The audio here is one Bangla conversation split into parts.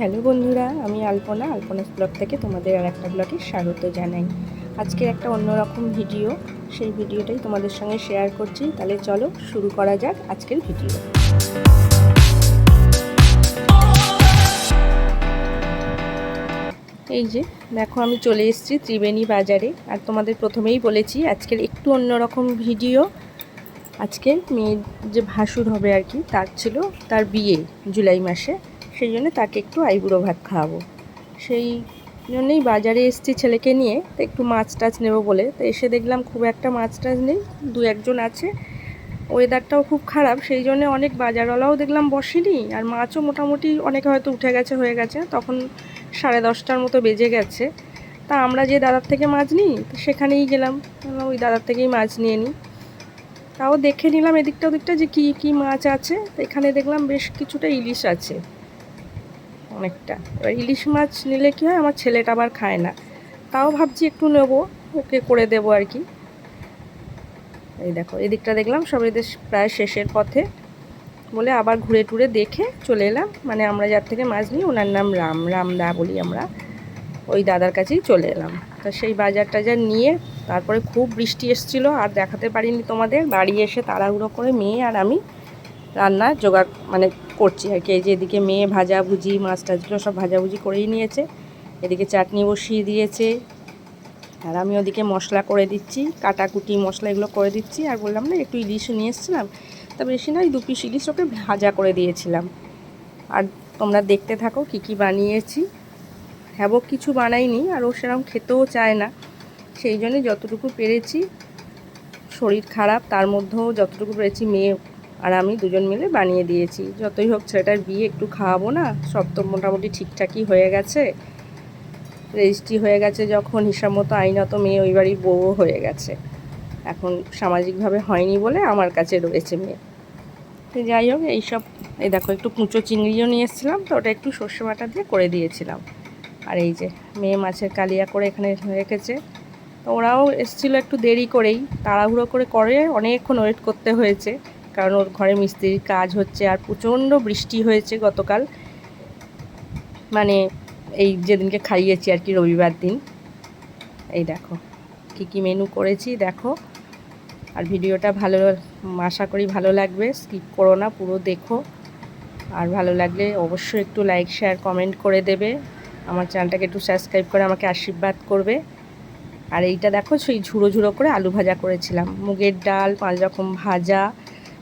হ্যালো বন্ধুরা, আমি আলপনা, আলপনাস ব্লগ থেকে তোমাদের আর একটা ব্লগে স্বাগত জানাই। আজকে একটা অন্যরকম ভিডিও, সেই ভিডিওটাই তোমাদের সঙ্গে শেয়ার করছি। তাহলে চলো শুরু করা যাক আজকের ভিডিও। এই যে, দেখো আমি চলে এসেছি ত্রিবেণী বাজারে। আর তোমাদের প্রথমেই বলেছি, আজকের একটু অন্যরকম ভিডিও। আজকে মেয়ের যে ভাসুর হবে আর কি, তার ছিল, তার বিয়ে জুলাই মাসে। সেই জন্য তাকে একটু আইবুড়ো ভাত খাওয়াবো। সেই জন্যই বাজারে এসেছি ছেলেকে নিয়ে, তো একটু মাছ টাছ নেব বলে। তো এসে দেখলাম খুব একটা মাছ টাছ নেই, দু একজন আছে। ওয়েদারটাও খুব খারাপ, সেই জন্য অনেক বাজারওয়ালাও দেখলাম বসেনি। আর মাছও মোটামুটি অনেকে হয়তো উঠে গেছে, হয়ে গেছে, তখন সাড়ে দশটার মতো বেজে গেছে। তা আমরা যে দাদার থেকে মাছ নিই, তো সেখানেই গেলাম। ওই দাদার থেকেই মাছ নিয়ে নিই। তাও দেখে নিলাম এদিকটা ওদিকটা যে কী কী মাছ আছে। তো এখানে দেখলাম বেশ কিছুটা ইলিশ আছে। অনেকটা। এবার ইলিশ মাছ নিলে কী হয়, আমার ছেলেটা আবার খায় না। তাও ভাবছি একটু নেব, ওকে করে দেবো আর কি। এই দেখো, এদিকটা দেখলাম, সব এদের প্রায় শেষের পথে। বলে আবার ঘুরে টুরে দেখে চলে এলাম। মানে আমরা যার থেকে মাছ নিই, ওনার নাম রাম রামদা বলি আমরা। ওই দাদার কাছেই চলে এলাম। তা সেই বাজার টাজার নিয়ে তারপরে খুব বৃষ্টি এসছিল, আর দেখাতে পারিনি তোমাদের। বাড়ি এসে তাড়াহুড়ো করে মেয়ে আর আমি রান্না জোগাড় মানে করছি আর কি। এই যে এদিকে মেয়ে ভাজাভুজি মাছ টাছগুলো সব ভাজাভুজি করেই নিয়েছে। এদিকে চাটনি বসিয়ে দিয়েছে। আর আমি ওদিকে মশলা করে দিচ্ছি, কাটাকুটি মশলা এগুলো করে দিচ্ছি। আর বললাম না, একটু ইলিশও নিয়ে এসেছিলাম। তা বেশি নয়, দু পিস ইলিশ ওকে ভাজা করে দিয়েছিলাম। আর তোমরা দেখতে থাকো কি কি বানিয়েছি। হ্যাবক কিছু বানাইনি আর ও সেরকম খেতেও চায় না। সেই জন্য যতটুকু পেরেছি, শরীর খারাপ, তার মধ্যেও যতটুকু পেরেছি, মেয়ে আর আমি দুজন মিলে বানিয়ে দিয়েছি। যতই হোক ছেলেটার বিয়ে, একটু খাওয়াবো না? সব তো মোটামুটি ঠিকঠাকই হয়ে গেছে। রেজিস্ট্রি হয়ে গেছে যখন হিসাব মতো আইনত মেয়ে ওই বাড়ির বউও হয়ে গেছে। এখন সামাজিকভাবে হয়নি বলে আমার কাছে রয়েছে মেয়ে। তো যাই হোক, এইসব, এই দেখো, একটু কুঁচো চিংড়িও নিয়ে এসেছিলাম, তো ওটা একটু সর্ষে বাটা দিয়ে করে দিয়েছিলাম। আর এই যে মেয়ে মাছের কালিয়া করে এখানে রেখেছে। তো ওরাও এসেছিল একটু দেরি করেই, তাড়াহুড়ো করে করে অনেকক্ষণ ওয়েট করতে হয়েছে। কারণ ওর ঘরে মিস্ত্রির কাজ হচ্ছে আর প্রচণ্ড বৃষ্টি হয়েছে গতকাল। মানে এই যেদিনকে খাইয়েছি আর কি রবিবার দিন। এই দেখো, কী কী মেনু করেছি দেখো। আর ভিডিওটা ভালো আশা করি ভালো লাগবে স্কিপ করো না, পুরো দেখো। আর ভালো লাগলে অবশ্যই একটু লাইক শেয়ার কমেন্ট করে দেবে। আমার চ্যানেলটাকে একটু সাবস্ক্রাইব করে আমাকে আশীর্বাদ করবে। আর এইটা দেখো, সেই ঝুড়ো ঝুড়ো করে আলু ভাজা করেছিলাম। মুগের ডাল, পাঁচ রকম ভাজা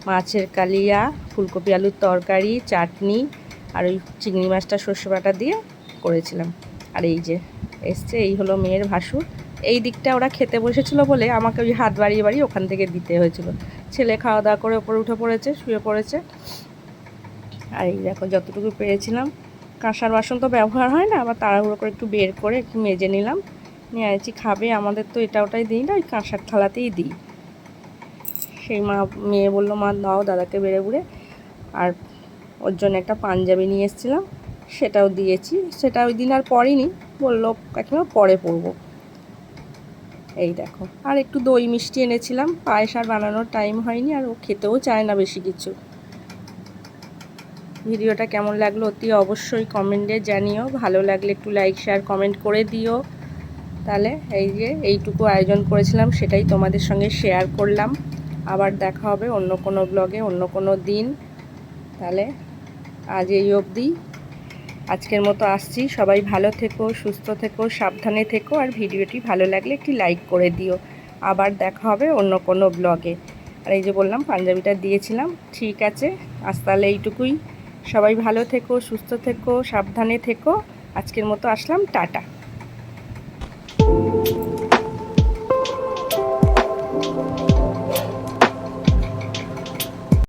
মাছের কালিয়া, ফুলকপি, আলুর তরকারি, চাটনি আর ওই চিংড়ি মাছটা সর্ষে বাটা দিয়ে করেছিলাম। আর এই যে এসছে, এই হলো মেয়ের ভাসুর। এই দিকটা ওরা খেতে বসেছিল বলে আমাকে ওই হাত বাড়িয়ে বাড়িয়ে ওখান থেকে দিতে হয়েছিল। ছেলে খাওয়া দাওয়া করে ওপরে উঠে পড়েছে, শুয়ে পড়েছে। আর এই দেখো, যতটুকু পেরেছিলাম। কাঁসার বাসন তো ব্যবহার হয় না, আবার তাড়াহুড়ো করে একটু বের করে একটু মেজে নিলাম। নিয়ে আছি খাবে, আমাদের তো এটা ওটাই দিই না, ওই কাঁসার থালাতেই দিই। সেই মা, মেয়ে বলল, মা, দাও দাদাকে বেড়ে বুড়ে। আর ওর জন্য একটা পাঞ্জাবি নিয়ে এসেছিলাম, সেটাও দিয়েছি। সেটা ওই দিন আর পরিনি, বলল, কাকিমা, পরে পরবো। এই দেখো। আর একটু দই মিষ্টি এনেছিলাম, পায়েস আর বানানোর টাইম হয়নি, আর ও খেতেও চায় না বেশি কিছু। ভিডিওটা কেমন লাগল অতি অবশ্যই কমেন্টে জানিও। ভালো লাগলে একটু লাইক শেয়ার কমেন্ট করে দিও। তাহলে এই যে, এইটুকু আয়োজন করেছিলাম, সেটাই তোমাদের সঙ্গে শেয়ার করলাম। আবার দেখা হবে অন্য কোনো ব্লগে অন্য কোনো দিন। তাহলে আজ এই অবধি। আজকের মতো আসছি। সবাই ভালো থেকো, সুস্থ থেকো, সাবধানে থেকো, আর ভিডিওটি ভালো লাগলে একটি লাইক করে দিও। আবার দেখা হবে অন্য কোনো ব্লগে আর এই যে বললাম, পাঞ্জাবিটা দিয়েছিলাম। ঠিক আছে, আজ তাহলে এইটুকুই। সবাই ভালো থেকো, সুস্থ থেকো, সাবধানে থেকো। আজকের মতো আসলাম, টাটা।